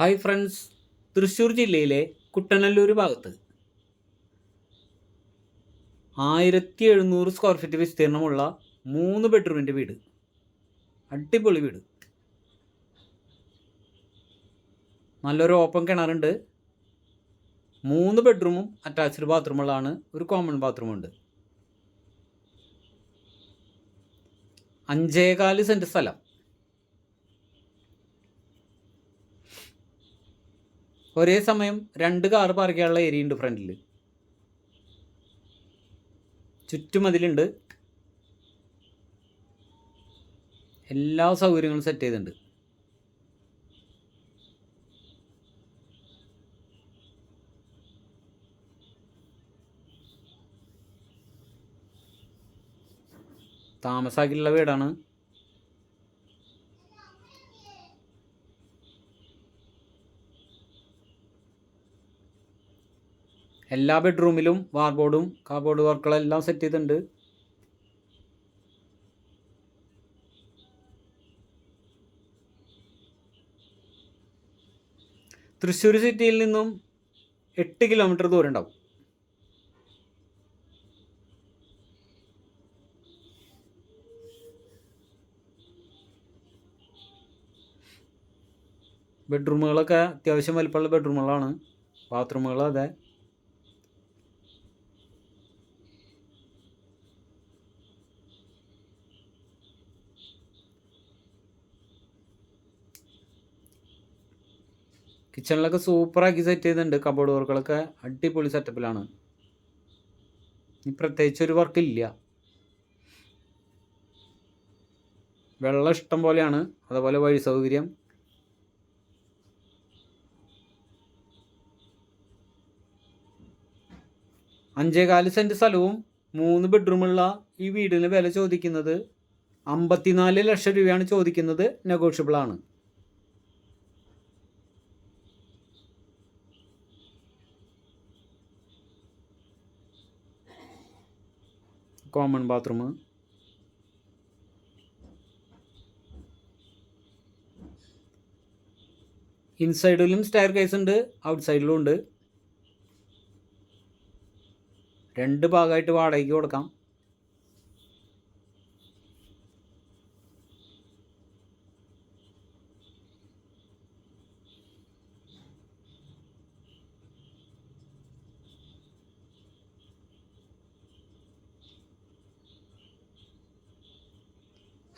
Hi friends. Thrissur ജില്ലയിലെ കുട്ടനല്ലൂർ ഭാഗത്ത് ആയിരത്തി എഴുന്നൂറ് സ്ക്വയർ ഫീറ്റ് വിസ്തീർണമുള്ള മൂന്ന് ബെഡ്റൂമിന്റെ വീട്. അടിപൊളി വീട്. നല്ലൊരു ഓപ്പൺ കിണറുണ്ട്. മൂന്ന് ബെഡ്റൂമും അറ്റാച്ച്ഡ് ബാത്റൂമുകളാണ് ഒരു കോമൺ ബാത്റൂമുണ്ട് അഞ്ചേകാൽ സെന്റ് സ്ഥലം. ഒരേ സമയം രണ്ട് കാർ പാർക്ക് ചെയ്യാനുള്ള ഏരിയ ഉണ്ട് ഫ്രണ്ടിൽ ചുറ്റുമതിലുണ്ട് എല്ലാ സൗകര്യങ്ങളും സെറ്റ് ചെയ്തിട്ടുണ്ട്. താമസാക്കിയുള്ള വീടാണ്. എല്ലാ ബെഡ്റൂമിലും വാർബോർഡും കാർബോർഡ് വർക്കുകളും എല്ലാം സെറ്റ് ചെയ്തിട്ടുണ്ട്. തൃശ്ശൂർ സിറ്റിയിൽ നിന്നും എട്ട് കിലോമീറ്റർ ദൂരം ഉണ്ടാവും ബെഡ്റൂമുകളൊക്കെ അത്യാവശ്യം വലിപ്പമുള്ള ബെഡ്റൂമുകളാണ് ബാത്റൂമുകളും അതെ. കിച്ചണിലൊക്കെ സൂപ്പറാക്കി സെറ്റ് ചെയ്തിട്ടുണ്ട് കബോർഡ് വർക്കുകളൊക്കെ അടിപൊളി സെറ്റപ്പിലാണ് പ്രത്യേകിച്ച് ഒരു വർക്കില്ല വെള്ളം ഇഷ്ടം പോലെയാണ്. അതുപോലെ വഴി സൗകര്യം. അഞ്ചേകാൽ സെന്റ് സ്ഥലവും മൂന്ന് ബെഡ്റൂമുള്ള ഈ വീടിന് വില ചോദിക്കുന്നത് അമ്പത്തിനാല് ലക്ഷം രൂപയാണ് ചോദിക്കുന്നത് നെഗോഷ്യബിൾ കോമൺ ബാത്റൂം ഇൻസൈഡിലും സ്റ്റയർ കേസ് ഉണ്ട് ഔട്ട് സൈഡിലും ഉണ്ട്. രണ്ട് ഭാഗമായിട്ട് വാടകയ്ക്ക് കൊടുക്കാം.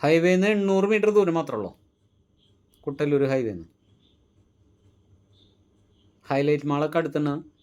ഹൈവേന്ന് എണ്ണൂറ് മീറ്റർ ദൂരം മാത്രമേ ഉള്ളൂ. കുട്ടല്ലൂർ ഹൈവേന്ന്. ഹൈലൈറ്റ് മാളൊക്കെ അടുത്തുണ്ട്.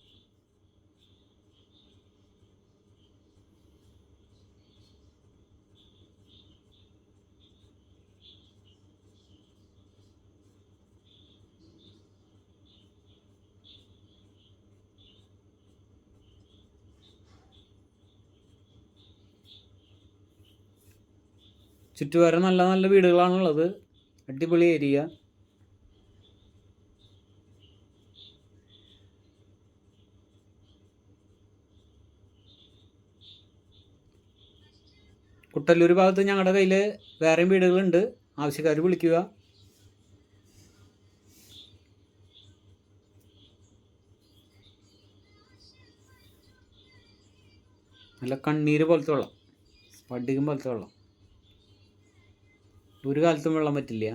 ചുറ്റുവരം നല്ല നല്ല വീടുകളാണുള്ളത്. അടിപൊളി ഏരിയ. കുട്ടല്ലൂർ ഭാഗത്ത് ഞങ്ങളുടെ കയ്യിൽ വേറെയും വീടുകളുണ്ട്. ആവശ്യക്കാർ വിളിക്കുക. നല്ല കണ്ണീര് പോലത്തെ വെള്ളം. സ്പടികം പോലത്തെ വെള്ളം. ഒരു കാലത്തും വെള്ളം പറ്റില്ല.